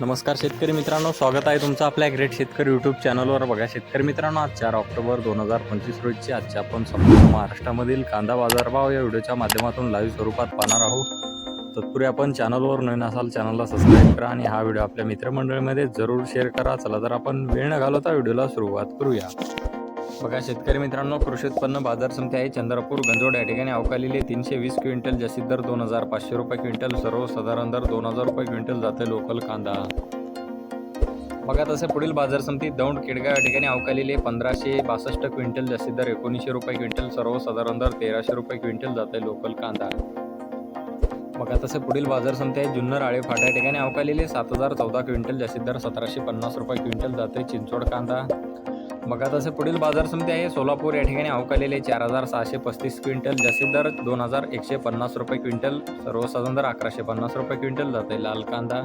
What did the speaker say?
नमस्कार शेतकरी मित्रांनो स्वागत आहे तुमचं आपल्या ग्रेट शेतकरी यूट्यूब चॅनलवर बघा शेतकरी मित्रांनो आज चार ऑक्टोबर दोन हजार पंचवीस रोजची आजच्या आपण संपूर्ण महाराष्ट्रामधील कांदा बाजारभाव या व्हिडिओच्या माध्यमातून लाईव्ह स्वरूपात पाहणार आहोत. तत्पूर्वी आपण चॅनलवर नवीन असाल चॅनलला सबस्क्राईब करा आणि हा व्हिडिओ आपल्या मित्रमंडळीमध्ये जरूर शेअर करा. चला तर आपण वेळ न घालवता व्हिडिओला सुरुवात करूया. बघा शेतकरी मित्रांनो कृषी उत्पन्न बाजार समिती आहे चंद्रपूर गंजोड. या ठिकाणी अवकालेले तीनशे वीस क्विंटल जास्तीत दर दोन हजार पाचशे रुपये क्विंटल सर्वसाधारण दर दोन हजार रुपये क्विंटल जाते लोकल कांदा. बघा तसे पुढील बाजार समिती दौंड केडगाव या ठिकाणी अवकालेले पंधराशे बासष्ट क्विंटल जास्तीत दर एकोणीसशे रुपये क्विंटल सर्वसाधारण दर तेराशे रुपये क्विंटल जाते लोकल कांदा. बघा तसे पुढील बाजार समिती आहे जुन्नर आळे फाटा. या ठिकाणी अवकालेले सात हजार चौदा क्विंटल जास्तीत दर सतराशे पन्नास रुपये क्विंटल जाते चिंचोड कांदा. मग आता असं पुढील बाजार समिती आहे. सोलापूर या ठिकाणी अवकालेले चार हजार सहाशे पस्तीस क्विंटल जास्तीत दर दोन हजार एकशे पन्नास रुपये क्विंटल सर्वसाधारण दर अकराशे पन्नास रुपये क्विंटल जाते. लाल कांदा